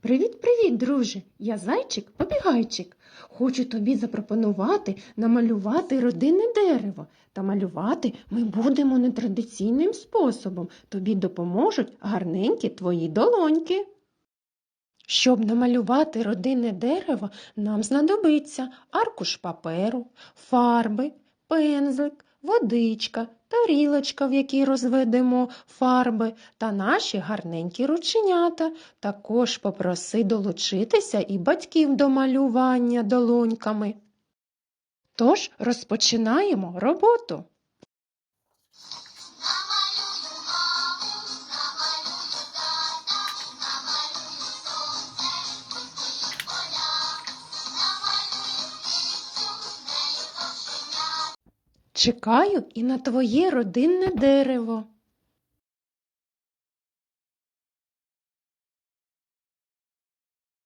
Привіт-привіт, друже! Я зайчик побігайчик. Хочу тобі запропонувати намалювати родинне дерево. Та малювати ми будемо нетрадиційним способом. Тобі допоможуть гарненькі твої долоньки. Щоб намалювати родинне дерево, нам знадобиться аркуш паперу, фарби, пензлик, водичка, тарілочка, в якій розведемо фарби, та наші гарненькі рученята. Також попроси долучитися і батьків до малювання долоньками. Тож розпочинаємо роботу. Чекаю і на твоє родинне дерево.